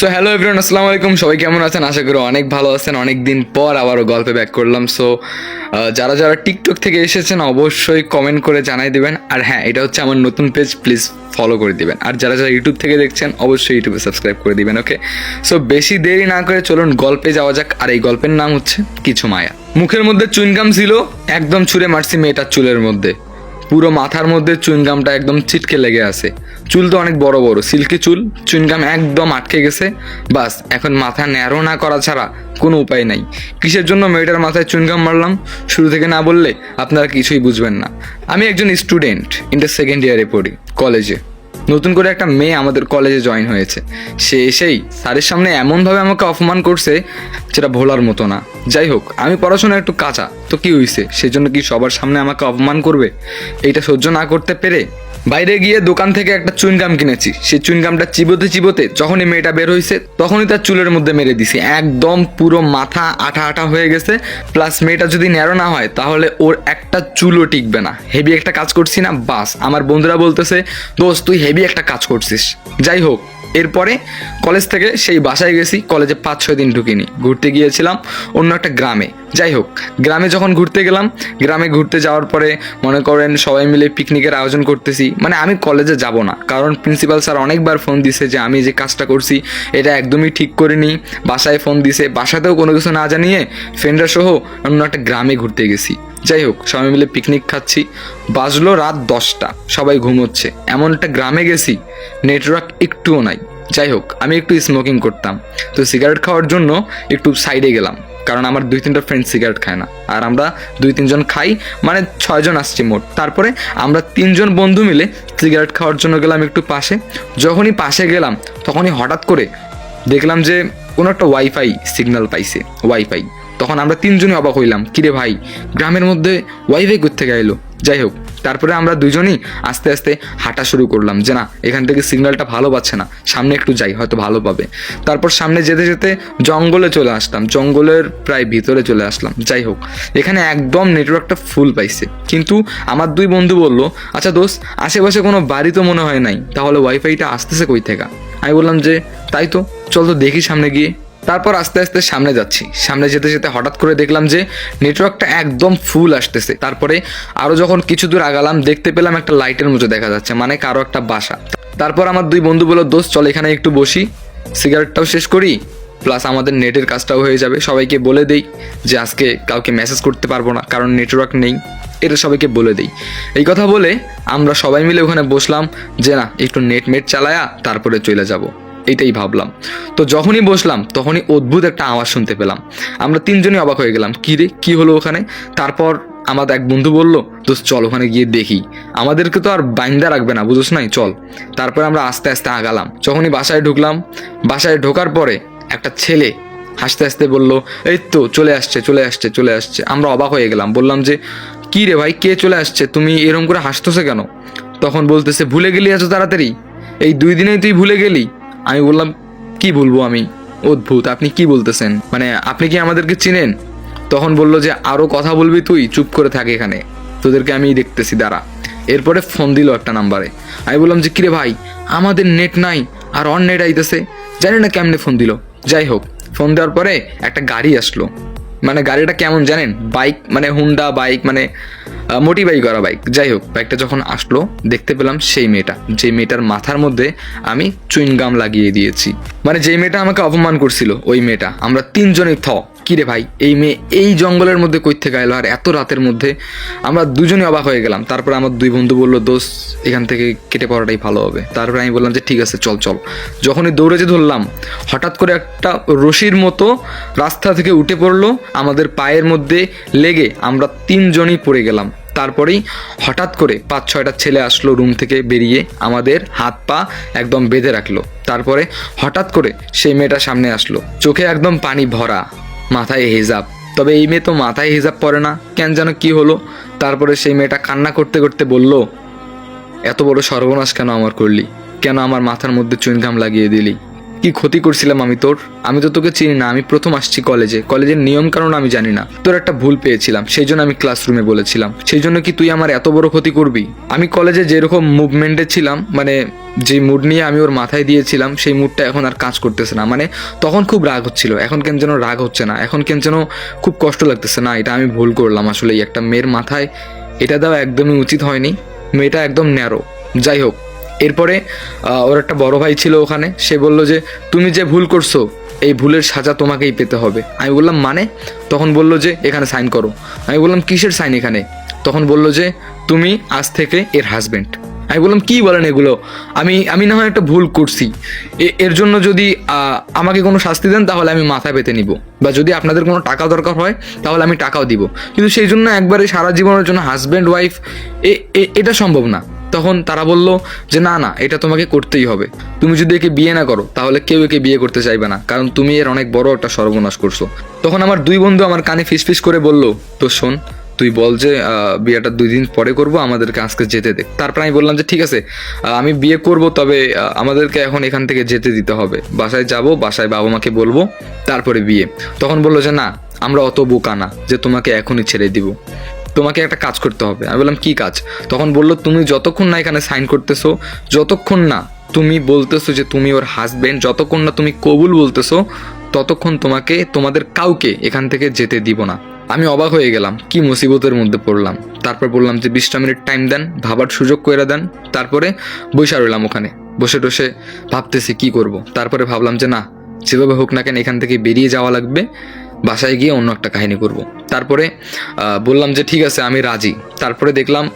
So hello everyone আসসালামু আলাইকুম। সবাই কেমন আছেন? আশা করি অনেক ভালো আছেন। অনেক দিন পর আবারও গল্পে ব্যাক করলাম। সো যারা যারা টিকটক থেকে এসেছেন, অবশ্যই কমেন্ট করে জানাই দিবেন। আর হ্যাঁ এটা হচ্ছে আমার নতুন পেজ প্লিজ ফলো করে দিবেন। আর যারা যারা ইউটিউব থেকে দেখছেন, অবশ্যই ইউটিউবে সাবস্ক্রাইব করে দিবেন ওকে সো বেশি দেরি না করে চলুন গল্পে যাওয়া যাক। আর এই গল্পের নাম হচ্ছে কিছু মায়া। মুখের মধ্যে চুইনগাম ছিল, একদম ছুঁড়ে মারছি মেয়েটার চুলের মধ্যে। পুরো মাথার মধ্যে চুইনগামটা একদম ছিটকে লেগে আছে। চুল তো অনেক বড় বড়, সিল্কি চুল চুইনগাম একদম আটকে গেছে, বাস, এখন মাথা ন্যারো না করা ছাড়া কোনো উপায় নাই। কিসের জন্য মেয়েটার মাথায় চুইনগাম মারলাম? শুরু থেকে না বললে আপনারা কিছুই বুঝবেন না। আমি একজন স্টুডেন্ট ইন্টার সেকেন্ড ইয়ারে পড়ি কলেজে নতুন করে একটা মেয়ে আমাদের কলেজে জয়েন হয়েছে। সে এসেই স্যারের সামনে এমনভাবে আমাকে অপমান করছে যেটা ভোলার মতো না। যাই হোক, আমি পড়াশোনা একটু কাঁচা, তো কি হয়েছে সেজন্য কি সবার সামনে আমাকে অপমান করবে? এইটা সহ্য না করতে পেরে বাইরে গিয়ে দোকান থেকে একটা চুইনগাম কিনেছি। সেই চুইনগামটা চিবোতে চিবোতে যখনই মেয়েটা বের হয়েছে তখনই তার চুলের মধ্যে মেরে দিছি। একদম পুরো মাথা আঠা আঠা হয়ে গেছে। প্লাস মেয়েটা যদি ন্যারো না হয়, তাহলে ওর একটা চুলও টিকবে না। হেভি একটা কাজ করছি না, বাস। আমার বন্ধুরা বলতেছে, দোস্ত, তুই হেভি একটা কাজ করছিস। যাই হোক এরপরে কলেজ থেকে সেই বাসায় গেছি, কলেজে পাঁচ, ছয় দিন ঢুকিনি। ঘুরতে গিয়েছিলাম অন্য একটা গ্রামে। যাই হোক, গ্রামে যখন ঘুরতে গেলাম, গ্রামে ঘুরতে যাওয়ার পরে মনে করেন সবাই মিলে পিকনিকের আয়োজন করতেছি। মানে আমি কলেজে যাব না, কারণ প্রিন্সিপাল স্যার অনেকবার ফোন দিছে যে আমি যে কাজটা করছি, এটা একদমই ঠিক করিনি। বাসায় ফোন দিছে, বাসাতেও কোনো কিছু না জানিয়ে ফ্রেন্ডরা সহ অন্য একটা গ্রামে ঘুরতে গেছি। যাই হোক, সবাই মিলে পিকনিক খাচ্ছি। বাজলো রাত দশটা, সবাই ঘুমোচ্ছে। এমন একটা গ্রামে গেছি নেটওয়ার্ক একটুও নাই। যাই হোক, আমি একটু স্মোকিং করতাম। তো সিগারেট খাওয়ার জন্য একটু সাইডে গেলাম। কারণ আমার দুই তিনটা ফ্রেন্ড সিগারেট খায় না। আর আমরা দুই তিনজন খাই মানে ছয়জন আসছি মোট। তারপরে আমরা তিনজন বন্ধু মিলে সিগারেট খাওয়ার জন্য গেলাম একটু পাশে। যখনই পাশে গেলাম, তখনই হঠাৎ করে দেখলাম যে কোনো একটা ওয়াইফাই সিগন্যাল পাইছে ওয়াইফাই তখন আমরা তিনজনই অবাক হইলাম, কিরে ভাই, গ্রামের মধ্যে ওয়াইফাই কোথেকে এলো যাই হোক তারপরে আমরা দুজনই আস্তে আস্তে হাঁটা শুরু করলাম যে না, এখান থেকে সিগন্যালটা ভালো পাচ্ছে না, সামনে একটু যাই, হয়তো ভালো পাবে। তারপর সামনে যেতে যেতে জঙ্গলে চলে আসলাম, জঙ্গলের প্রায় ভিতরে চলে আসলাম, যাই হোক। এখানে একদম নেটওয়ার্কটা ফুল পাইছে। কিন্তু আমার দুই বন্ধু বলল আচ্ছা দোস্ত, আশেপাশে কোনো বাড়ি তো মনে হয় নাই, তাহলে ওয়াইফাইটা আসতেছে কই থেকে? আমি বললাম যে, তাই তো, চল তো দেখি সামনে গিয়ে। তারপর আস্তে আস্তে সামনে যাচ্ছি। সামনে যেতে যেতে হঠাৎ করে দেখলাম যে নেটওয়ার্কটা একদম ফুল আসতেছে। তারপরে আরও যখন কিছু দূর আগালাম, দেখতে পেলাম একটা লাইটের মতো দেখা যাচ্ছে মানে কারও একটা বাসা। তারপর আমার দুই বন্ধু বলল, দোস্ত, চল এখানে একটু বসি। সিগারেটটাও শেষ করি প্লাস আমাদের নেটের কাজটাও হয়ে যাবে। সবাইকে বলে দেই যে, আজকে কাউকে মেসেজ করতে পারব না, কারণ নেটওয়ার্ক নেই। এটা সবাইকে বলে দেই। এই কথা বলে আমরা সবাই মিলে ওখানে বসলাম যে, না, একটু নেট মেট চালায়া তারপরে চলে যাব। এইটাই ভাবলাম। তো যখনই বসলাম, তখনই অদ্ভুত একটা আওয়াজ শুনতে পেলাম। আমরা তিনজনই অবাক হয়ে গেলাম, কী রে, কী হলো ওখানে? তারপর আমার এক বন্ধু বলল তো চল ওখানে গিয়ে দেখি। আমাদেরকে তো আর বাইন্দা রাখবে না, বুঝোস নাই? চল। তারপরে আমরা আস্তে আস্তে আগালাম। যখনই বাসায় ঢুকলাম, বাসায় ঢোকার পরে একটা ছেলে হাসতে হাসতে বলল, এই তো, চলে আসছে চলে আসছে চলে আসছে। আমরা অবাক হয়ে গেলাম, বললাম যে, কি রে ভাই, কে চলে আসছে? তুমি এরম করে হাসতেছে কেন? তখন বলতেছে, ভুলে গেলি এত তাড়াতাড়ি? এই দুই দিনেই তুই ভুলে গেলি? আমি বললাম, কি বলব আমি? অদ্ভুত, আপনি কি বলতেছেন? মানে আপনি কি আমাদেরকে চিনেন? তখন বলল যে আরও কথা বলবি তুই, চুপ করে থাক এখানে। তোদেরকে আমি দেখতেছি, দাঁড়া। এরপরে ফোন দিল একটা নাম্বারে। আমি বললাম যে, কিরে ভাই, আমাদের নেট নাই, আর অন নেট আইতেছে। জানি না কেমনে ফোন দিল। যাই হোক, ফোন দেওয়ার পরে একটা গাড়ি আসলো। মানে গাড়িটা কেমন জানেন? বাইক মানে হুন্ডা বাইক মানে মোটিভাই করা বাইক। যাই হোক, বাইকটা যখন আসলো, দেখতে পেলাম সেই মেয়েটা। যে মেয়েটার মাথার মধ্যে আমি চুইনগাম লাগিয়ে দিয়েছি। মানে যে মেয়েটা আমাকে অপমান করছিল, ওই মেয়েটা। আমরা তিনজনই থ। কিরে ভাই, এই মেয়ে এই জঙ্গলের মধ্যে কই থেকে এলো আর এত রাতের মধ্যে আমরা দুজনই অবাক হয়ে গেলাম। তারপর আমার দুই বন্ধু বলল দোষ এখান থেকে কেটে পড়াটাই ভালো হবে। তারপরে আমি বললাম যে, ঠিক আছে, চল চল। যখনই দৌড়ে যে ধরলাম, হঠাৎ করে একটা রশির মতো রাস্তা থেকে উঠে পড়ল। আমাদের পায়ের মধ্যে লেগে আমরা তিনজনই পড়ে গেলাম। তারপরেই হঠাৎ করে পাঁচ, ছয়টা ছেলে আসলো রুম থেকে বেরিয়ে আমাদের হাত পা একদম বেঁধে রাখল। তারপরে হঠাৎ করে সেই মেয়েটা সামনে আসলো। চোখে একদম পানি ভরা। মাথায় হেজাব। তবে এই মেয়ে তো মাথায় হিজাব পরে না। কেন যেন কি হলো? তারপরে সেই মেয়েটা কান্না করতে করতে বলল, এত বড় সর্বনাশ কেন আমার করলি? কেন আমার মাথার মধ্যে চুইনগাম লাগিয়ে দিলি? কি ক্ষতি করছিলাম আমি তোর? আমি তো তোকে চিনি না, আমি প্রথম আসছি কলেজে। কলেজের নিয়ম কারণ আমি জানি না। তোর একটা ভুল পেয়েছিলাম, সেই জন্য আমি ক্লাসরুমে বলেছিলাম। সেই জন্য কি তুই আমার এত বড় ক্ষতি করবি? আমি কলেজে যেরকম মুভমেন্টে ছিলাম মানে যে মুড নিয়ে আমি ওর মাথায় দিয়েছিলাম, সেই মুডটা এখন আর কাজ করতেছে না। মানে তখন খুব রাগ হচ্ছিল, এখন কেন যেন রাগ হচ্ছে না। এখন কেন যেন খুব কষ্ট লাগতেছে, না, এটা আমি ভুল করলাম আসলে একটা মেয়ের মাথায় এটা দেওয়া একদমই উচিত হয়নি, মেয়েটা একদম ন্যারো। যাই হোক এরপরে ওর একটা বড় ভাই ছিল ওখানে, সে বলল যে, তুমি যে ভুল করছ, এই ভুলের সাজা তোমাকেই পেতে হবে। আমি বললাম মানে? তখন বলল যে, এখানে সাইন করো। আমি বললাম, কিসের সাইন এখানে? তখন বলল যে, তুমি আজ থেকে এর হাজবেন্ড আমি বললাম, কি বলেন এগুলো? আমি আমি না হয় একটা ভুল করছি। এর জন্য যদি আমাকে কোনো শাস্তি দেন, তাহলে আমি মাথা পেতে নিব। বা যদি আপনাদের কোনো টাকা দরকার হয়, তাহলে আমি টাকাও দিব। কিন্তু সেই জন্য একবারে সারা জীবনের জন্য হাজব্যান্ড ওয়াইফ এটা সম্ভব না। তখন তারা বলল যে, না না, এটা তোমাকে করতেই হবে। তুমি যদি একে বিয়ে না করো, তাহলে কেউ একে বিয়ে করতে চাইবে না, কারণ তুমি এর অনেক বড় একটা সর্বনাশ করছ। তখন আমার দুই বন্ধু আমার কানে ফিসফিস করে বলল, তো শোন, তুই বল যে বিয়েটা দুই দিন পরে করব, আমাদেরকে আজকে যেতে দে। তারপর আমি বললাম যে, ঠিক আছে আমি বিয়ে করব, তবে আমাদেরকে এখন এখান থেকে যেতে দিতে হবে। বাসায় যাব, বাসায় বাবা মাকে বলব, তারপরে বিয়ে। তখন বলল যে, না, আমরা অত বোকা না যে, তোমাকে এখনই ছেড়ে দিব। তোমাকে একটা কাজ করতে হবে। আমি বললাম, কি কাজ? তখন বলল, তুমি যতক্ষণ না এখানে সাইন করতেছো, যতক্ষণ না তুমি বলতেছো যে তুমি ওর হাজবেন্ড যতক্ষণ না তুমি কবুল বলতেছো, ততক্ষণ তোমাকে, তোমাদের কাউকে এখান থেকে যেতে দিব না। আমি অবাক হয়ে গেলাম, কি মুসিবতের মধ্যে পড়লাম। তারপর বললাম যে বিশটা মিনিট টাইম দেন, ভাবার সুযোগ করে দেন। তারপরে বৈশা রইলাম ওখানে। বসে টসে ভাবতেছি কি করব। তারপরে ভাবলাম যে, না, যেভাবে হোক না কেন এখান থেকে বেরিয়ে যাওয়া লাগবে। বাসায় গিয়ে অন্য একটা কাহিনী করব। তারপরে বললাম যে ঠিক আছে, আমি রাজি। তারপরে দেখলাম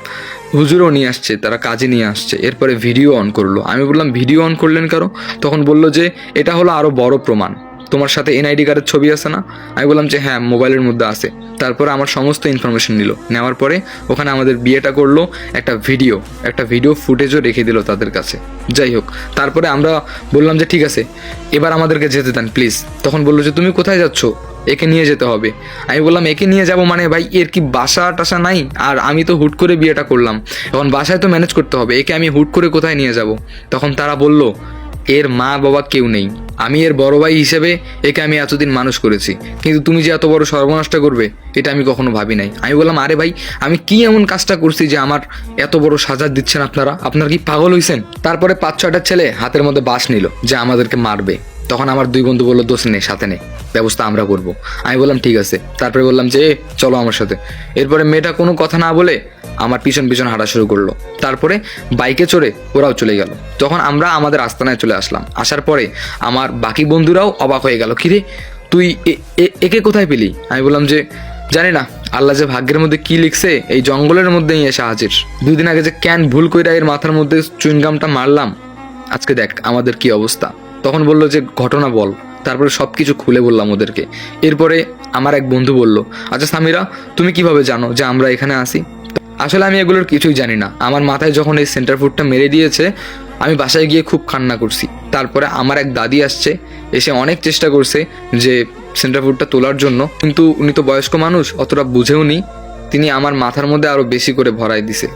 হুজুরও নিয়ে আসছে, তারা কাজে নিয়ে আসছে। এরপরে ভিডিও অন করল। আমি বললাম, ভিডিও অন করলেন কারও তখন বলল যে, এটা হলো আরও বড় প্রমাণ। তোমার সাথে এনআইডি কার্ডের ছবি আছে না? আমি বললাম যে হ্যাঁ মোবাইলের মধ্যে আছে। তারপরে আমার সমস্ত ইনফরমেশন নিল। নেওয়ার পরে ওখানে আমাদের বিয়েটা করল একটা ভিডিও একটা ভিডিও ফুটেজও রেখে দিল তাদের কাছে। যাই হোক, তারপরে আমরা বললাম যে ঠিক আছে, এবার আমাদেরকে যেতে দেন প্লিজ তখন বলল যে, তুমি কোথায় যাচ্ছ? একে নিয়ে যেতে হবে। আমি বললাম, একে নিয়ে যাব মানে ভাই, এর কি বাসা টাসা নাই? আর আমি তো হুট করে বিয়েটা করলাম। এখন বাসায় তো ম্যানেজ করতে হবে। একে আমি হুট করে কোথায় নিয়ে যাব? তখন তারা বলল, এর মা বাবা কেউ নেই। আমি এর বড় ভাই হিসেবে একে আমি এতদিন মানুষ করেছি। কিন্তু তুমি যে এত বড় সর্বনাশটা করবে, এটা আমি কখনো ভাবি নাই। আমি বললাম, আরে ভাই, আমি কি এমন কাজটা করছি যে আমার এত বড় সাজা দিচ্ছেন আপনারা? আপনার কি পাগল হইছেন? তারপরে পাঁচ ছয়টা ছেলে হাতের মধ্যে বাস নিল যে আমাদেরকে মারবে। তখন আমার দুই বন্ধু বলল দোষ নেই সাথে নেই ব্যবস্থা আমরা করব। আমি বললাম, ঠিক আছে। তারপরে বললাম যে চলো আমার সাথে। এরপরে মেয়েটা কোনো কথা না বলে আমার পিছন পিছন হাঁটা শুরু করল। তারপরে বাইকে চড়ে ওরাও চলে গেল। তখন আমরা আমাদের আস্তানায় চলে আসলাম। আসার পরে আমার বাকি বন্ধুরাও অবাক হয়ে গেল, কিরে, তুই একে কোথায় পেলি? আমি বললাম যে, জানি না, আল্লাহ যে ভাগ্যের মধ্যে কি লিখছে, এই জঙ্গলের মধ্যেই এসে হাজির। দুই দিন আগে যে ক্যান ভুল কইরা এর মাথার মধ্যে চুইনগামটা মারলাম, আজকে দেখ আমাদের কি অবস্থা। তখন বলল যে, ঘটনা বল। তারপরে সব কিছু খুলে বললাম ওদেরকে। এরপরে আমার এক বন্ধু বলল আচ্ছা সামিরা, তুমি কীভাবে জানো যে আমরা এখানে আসি আসলে আমি এগুলোর কিছুই জানি না। আমার মাথায় যখন এই সেন্টার ফুডটা মেরে দিয়েছে, আমি বাসায় গিয়ে খুব কান্না করছি। তারপরে আমার এক দাদি আসছে, এসে অনেক চেষ্টা করছে যে সেন্টার ফুডটা তোলার জন্য। কিন্তু উনি তো বয়স্ক মানুষ, অতটা বুঝেও নি। তিনি আমার মাথার মধ্যে আরও বেশি করে ভরাই দিছে।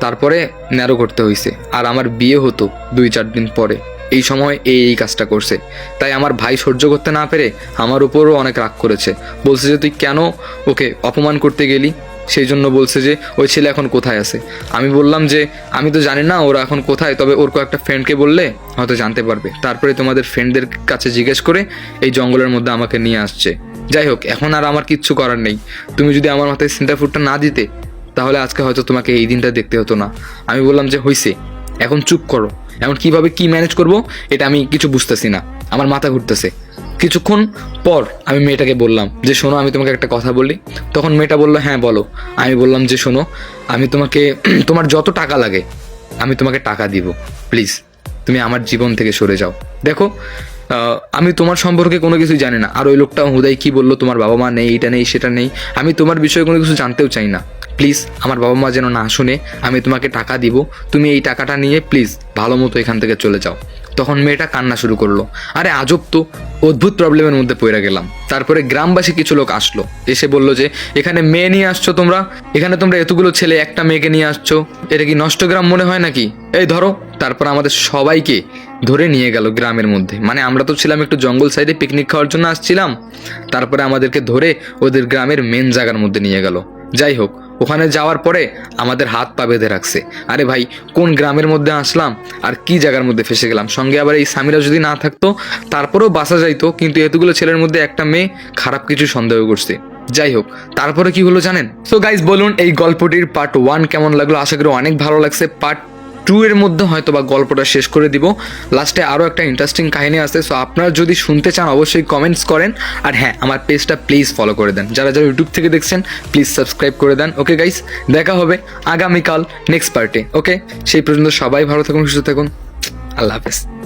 তারপরে ন্যারো করতে হয়েছে আর আমার বিয়ে হতো দুই চার দিন পরে। এই সময় এই এই কাজটা করছে। তাই আমার ভাই সহ্য করতে না পেরে আমার উপরও অনেক রাগ করেছে। বলছে যে, তুই কেন ওকে অপমান করতে গেলি? সেই জন্য বলছে যে, ওই ছেলে এখন কোথায় আছে? আমি বললাম যে, আমি তো জানি না ওরা এখন কোথায়, তবে ওর কয়েকটা ফ্রেন্ডকে বললে হয়তো জানতে পারবে। তারপরে তোমাদের ফ্রেন্ডদের কাছে জিজ্ঞেস করে এই জঙ্গলের মধ্যে আমাকে নিয়ে আসছে। যাই হোক, এখন আর আমার কিচ্ছু করার নেই। তুমি যদি আমার মাথায় সেন্টার ফুডটা না দিতে, তাহলে আজকে হয়তো তোমাকে এই দিনটা দেখতে হতো না। আমি বললাম যে, হইছে। এখন চুপ করো। এখন কীভাবে কি ম্যানেজ করব, এটা আমি কিছু বুঝতেছি না। আমার মাথা ঘুরতেছে। কিছুক্ষণ পর আমি মেয়েটাকে বললাম যে, শোনো, আমি তোমাকে একটা কথা বলি। তখন মেয়েটা বলল হ্যাঁ বলো। আমি বললাম যে, শোনো, আমি তোমাকে, তোমার যত টাকা লাগে, আমি তোমাকে টাকা দিব। প্লিজ, তুমি আমার জীবন থেকে সরে যাও। দেখো আমি তোমার সম্পর্কে কোনো কিছু জানি না। আর ওই লোকটা হুদাই কি বলল, তোমার বাবা মা নেই, এটা নেই, সেটা নেই। আমি তোমার বিষয়ে কোনো কিছু জানতেও চাই না। প্লিজ, আমার বাবা মা যেন না শুনে আমি তোমাকে টাকা দিব। তুমি এই টাকাটা নিয়ে প্লিজ ভালো মতো এখান থেকে চলে যাও। তখন মেয়েটা কান্না শুরু করল। আরে আজব তো, অদ্ভুত প্রবলেমের মধ্যে পড়ে গেলাম। তারপরে গ্রামবাসী কিছু লোক আসলো। এসে বলল যে, এখানে মেয়ে নিয়ে আসছো তোমরা? এখানে তোমরা এতগুলো ছেলে, একটা মেয়েকে নিয়ে আসছো? এটা কি নষ্ট গ্রাম মনে হয় নাকি? এই ধরো, তারপর আমাদের সবাইকে ধরে নিয়ে গেল গ্রামের মধ্যে। মানে আমরা তো ছিলাম একটু জঙ্গল সাইডে পিকনিক খাওয়ার জন্য আসছিলাম। তারপরে আমাদেরকে ধরে ওদের গ্রামের মেন জায়গার মধ্যে নিয়ে গেল। যাই হোক ওখানে যাওয়ার পরে আমাদের হাত পা বেঁধে রাখছে। আরে ভাই, কোন গ্রামের মধ্যে আসলাম আর কি জায়গার মধ্যে ফেসে গেলাম? সঙ্গে আবার এই স্বামীরা যদি না থাকতো, তারপরেও বাসা যাইতো, কিন্তু এতগুলো ছেলের মধ্যে একটা মেয়ে খারাপ কিছু সন্দেহ করছে। যাই হোক, তারপরে কি হলো জানেন? সো গাইজ বলুন এই গল্পটির পার্ট ওয়ান কেমন লাগল? আশা করি অনেক ভালো লাগছে। পার্ট টু এর মধ্যে হয়তো বা গল্পটা শেষ করে দিব। লাস্টে আরও একটা ইন্টারেস্টিং কাহিনী আছে সো আপনারা যদি শুনতে চান, অবশ্যই কমেন্টস করেন। আর হ্যাঁ আমার পেজটা প্লিজ ফলো করে দেন। যারা যারা ইউটিউব থেকে দেখছেন প্লিজ সাবস্ক্রাইব করে দেন। ওকে গাইস দেখা হবে আগামীকাল নেক্সট পার্টে ওকে সেই পর্যন্ত সবাই ভালো থাকুন, সুস্থ থাকুন। আল্লাহ হাফেজ।